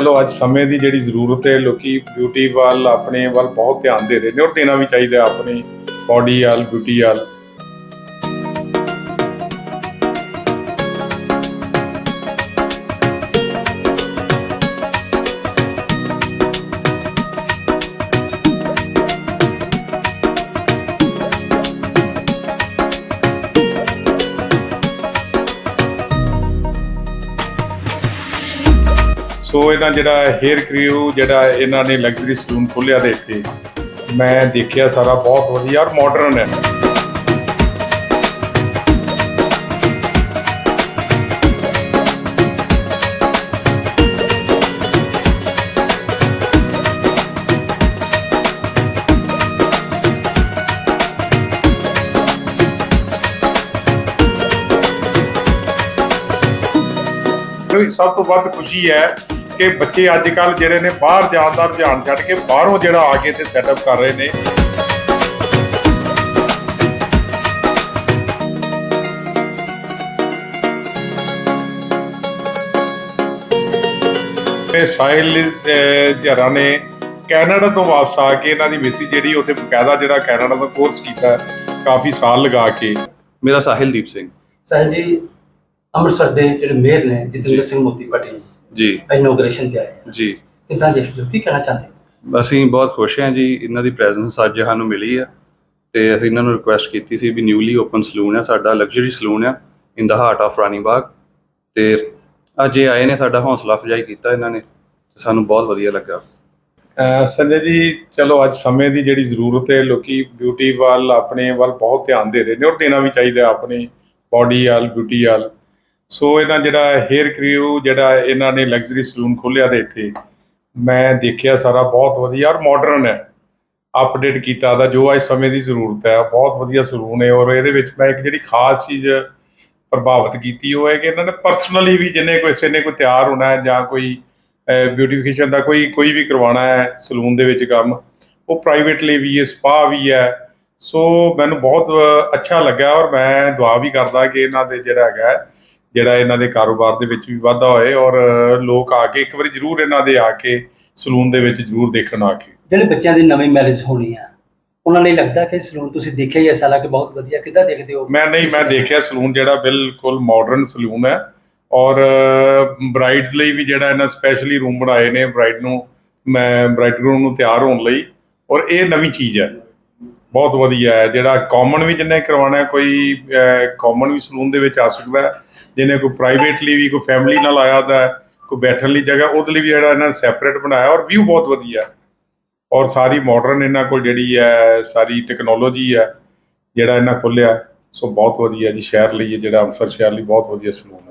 ਚਲੋ, ਅੱਜ ਸਮੇਂ ਦੀ ਜਿਹੜੀ ਜ਼ਰੂਰਤ ਹੈ, ਲੋਕੀ ਬਿਊਟੀ ਵੱਲ ਆਪਣੇ ਵੱਲ ਬਹੁਤ ਧਿਆਨ ਦੇ ਰਹੇ ਨੇ ਔਰ ਦੇਣਾ ਵੀ ਚਾਹੀਦਾ ਆਪਣੀ ਬਾਡੀ ਵੱਲ ਬਿਊਟੀ ਵੱਲ। ਸੋ ਇਹਨਾਂ ਜਿਹੜਾ ਹੇਅਰ ਕ੍ਰਿਊ ਜਿਹੜਾ ਇਹਨਾਂ ਨੇ ਲਗਜ਼ਰੀ ਸਲੂਨ ਖੋਲਿਆ ਦੇ ਇੱਥੇ ਮੈਂ ਦੇਖਿਆ ਸਾਰਾ ਬਹੁਤ ਵਧੀਆ ਔਰ ਮਾਡਰਨ ਹੈ। ਸਭ ਤੋਂ ਵੱਧ ਖੁਸ਼ੀ ਹੈ ਕਿ ਬੱਚੇ ਅੱਜ ਕੱਲ ਜਿਹੜੇ ਨੇ ਬਾਹਰ ਜਾਣ ਦਾ ਰੁਝਾਨ ਛੱਡ ਕੇ ਬਾਹਰੋਂ ਜਿਹੜਾ ਆ ਕੇ ਤੇ ਸੈਟਅਪ ਕਰ ਰਹੇ ਨੇ। ਇਹ ਸਾਹਿਲ ਜਰਾ ਨੇ ਕੈਨੇਡਾ ਤੋਂ ਵਾਪਸ ਆ ਕੇ ਇਹਨਾਂ ਦੀ ਮਿਸੀ ਜਿਹੜੀ ਉੱਥੇ ਬਕਾਇਦਾ ਜਿਹੜਾ ਕੈਨੇਡਾ ਦਾ ਕੋਰਸ ਕੀਤਾ ਕਾਫੀ ਸਾਲ ਲਗਾ ਕੇ। ਮੇਰਾ ਸਾਹਿਲਦੀਪ ਸਿੰਘ। ਸਾਹਿਲ ਜੀ ਅੰਮ੍ਰਿਤਸਰ ਦੇ ਜਿਹੜੇ ਮੇਅਰ ਨੇ ਜਤਿੰਦਰ ਸਿੰਘ ਮੋਤੀ ਪਾਟਿਲ ਜੀ। ਜੀ। ਇਨੋਗ੍ਰੇਸ਼ਨ ਤੇ ਆਏ ਆ। ਜੀ। ਕਿੱਦਾਂ ਦੇਖਦੇ ਹੋ? ਕੀ ਕਹਿਣਾ ਚਾਹੁੰਦੇ ਹੋ? ਅਸੀਂ ਬਹੁਤ ਖੁਸ਼ ਹਾਂ ਜੀ ਇਹਨਾਂ ਦੀ ਪ੍ਰੈਜ਼ੈਂਸ ਅੱਜ ਸਾਨੂੰ ਮਿਲੀ ਹੈ ਤੇ ਅਸੀਂ ਇਹਨਾਂ ਨੂੰ ਰਿਕੁਐਸਟ ਕੀਤੀ ਸੀ ਵੀ ਨਿਊਲੀ ਓਪਨ ਸਲੂਨ ਹੈ ਸਾਡਾ ਲਗਜ਼ਰੀ ਸਲੂਨ ਹੈ ਇਨ ਦਾ ਹਾਰਟ ਆਫ ਰਾਣੀ ਬਾਗ ਤੇ ਅੱਜ ਇਹ ਆਏ ਨੇ ਸਾਡਾ ਹੌਸਲਾ ਅਫਜ਼ਾਈ ਕੀਤਾ ਇਹਨਾਂ ਨੇ ਤੇ ਸਾਨੂੰ ਬਹੁਤ ਵਧੀਆ ਲੱਗਾ। ਅਹ ਸੰਜੇ ਜੀ ਚਲੋ ਅੱਜ ਸਮੇਂ ਦੀ ਜਿਹੜੀ ਜ਼ਰੂਰਤ ਹੈ ਲੋਕੀ ਬਿਊਟੀ ਵੱਲ ਆਪਣੇ ਵੱਲ ਬਹੁਤ ਧਿਆਨ ਦੇ ਰਹੇ ਨੇ ਔਰ ਦੇਣਾ ਵੀ ਚਾਹੀਦਾ ਆਪਣੀ ਬਾਡੀ ਵੱਲ ਬਿਊਟੀ ਵੱਲ। ਸੋ ਇਹਨਾਂ ਜਿਹੜਾ ਹੇਅਰ ਕ੍ਰਿਊ ਜਿਹੜਾ ਇਹਨਾਂ ਨੇ ਲਗਜ਼ਰੀ ਸਲੂਨ ਖੋਲਿਆ ਦੇ ਇੱਥੇ, ਮੈਂ ਦੇਖਿਆ ਸਾਰਾ ਬਹੁਤ ਵਧੀਆ ਔਰ ਮਾਡਰਨ ਹੈ। ਅਪਡੇਟ ਕੀਤਾ ਦਾ ਜੋ ਅੱਜ ਸਮੇਂ ਦੀ ਜ਼ਰੂਰਤ ਹੈ, ਬਹੁਤ ਵਧੀਆ ਸਲੂਨ ਹੈ ਔਰ ਇਹਦੇ ਵਿੱਚ ਮੈਂ ਇੱਕ ਜਿਹੜੀ ਖਾਸ ਚੀਜ਼ ਪ੍ਰਭਾਵਿਤ ਕੀਤੀ, ਉਹ ਹੈ ਕਿ ਇਹਨਾਂ ਨੇ ਪਰਸਨਲੀ ਵੀ ਜਿੰਨੇ ਕੋਈ ਕਿਸੇ ਨੇ ਕੋਈ ਤਿਆਰ ਹੋਣਾ ਹੈ ਜਾਂ ਕੋਈ ਬਿਊਟੀਫਿਕੇਸ਼ਨ ਦਾ ਕੋਈ ਕੋਈ ਵੀ ਕਰਵਾਉਣਾ ਹੈ ਸਲੂਨ ਦੇ ਵਿੱਚ ਕੰਮ, ਉਹ ਪ੍ਰਾਈਵੇਟਲੀ ਵੀ ਹੈ ਸਪਾ ਵੀ ਹੈ। ਸੋ ਮੈਨੂੰ ਬਹੁਤ ਅੱਛਾ ਲੱਗਾ ਔਰ ਮੈਂ ਦੁਆ ਵੀ ਕਰਦਾ ਕਿ ਇਹਨਾਂ ਦੇ ਜਿਹੜਾ ਹੈਗਾ ਜਿਹੜਾ ਇਹਨਾਂ ਦੇ ਕਾਰੋਬਾਰ ਦੇ ਵਿੱਚ ਵੀ ਵਾਧਾ ਹੋਏ ਔਰ ਲੋਕ ਆ ਕੇ ਇੱਕ ਵਾਰੀ ਜ਼ਰੂਰ ਇਹਨਾਂ ਦੇ ਆ ਕੇ ਸਲੂਨ ਦੇ ਵਿੱਚ ਜ਼ਰੂਰ ਦੇਖਣ ਆ ਕੇ। ਜਿਹੜੇ ਬੱਚਿਆਂ ਦੀ ਨਵੀਂ ਮੈਰਿਜ ਹੋਣੀ ਆ ਉਹਨਾਂ ਲਈ ਲੱਗਦਾ ਕਿ ਸਲੂਨ ਤੁਸੀਂ ਦੇਖਿਆ ਹੀ ਐਸਾ ਲੱਗ ਬਹੁਤ ਵਧੀਆ ਕਿੱਦਾਂ ਦੇਖਦੇ ਹੋ? ਮੈਂ ਨਹੀਂ ਮੈਂ ਦੇਖਿਆ ਸਲੂਨ ਜਿਹੜਾ ਬਿਲਕੁਲ ਮਾਡਰਨ ਸਲੂਨ ਹੈ ਔਰ ਬ੍ਰਾਈਡਸ ਲਈ ਵੀ ਜਿਹੜਾ ਇਹਨਾਂ ਸਪੈਸ਼ਲੀ ਰੂਮ ਬਣਾਏ ਨੇ ਬ੍ਰਾਈਡ ਨੂੰ ਮੈਂ ਬ੍ਰਾਈਡਗਰੂਮ ਨੂੰ ਤਿਆਰ ਹੋਣ ਲਈ ਔਰ ਇਹ ਨਵੀਂ ਚੀਜ਼ ਹੈ। ਬਹੁਤ ਵਧੀਆ ਹੈ, ਜਿਹੜਾ ਕਾਮਨ ਵੀ ਜਿਹਨੇ ਕਰਵਾਉਣਾ ਕੋਈ ਕਾਮਨ ਵੀ ਸਲੂਨ ਦੇ ਵਿੱਚ ਆ ਸਕਦਾ ਹੈ, ਜਿਹਨੇ ਕੋਈ ਪ੍ਰਾਈਵੇਟਲੀ ਵੀ, ਕੋਈ ਫੈਮਿਲੀ ਨਾਲ ਆਇਆ ਦਾ ਕੋਈ ਬੈਠਣ ਲਈ ਜਗ੍ਹਾ, ਉਹਦੇ ਲਈ ਵੀ ਜਿਹੜਾ ਇਹਨਾਂ ਨੇ ਸੈਪਰੇਟ ਬਣਾਇਆ ਔਰ ਵਿਊ ਬਹੁਤ ਵਧੀਆ ਔਰ ਸਾਰੀ ਮਾਡਰਨ ਇਹਨਾਂ ਕੋਲ ਜਿਹੜੀ ਹੈ, ਸਾਰੀ ਟੈਕਨੋਲੋਜੀ ਹੈ, ਜਿਹੜਾ ਇਹਨਾਂ ਖੋਲਿਆ ਸੋ ਬਹੁਤ ਵਧੀਆ ਜੀ, ਸ਼ਹਿਰ ਲਈ ਇਹ ਜਿਹੜਾ ਅੰਮ੍ਰਿਤਸਰ ਸ਼ਹਿਰ ਲਈ ਬਹੁਤ ਵਧੀਆ ਸਲੂਨ ਹੈ।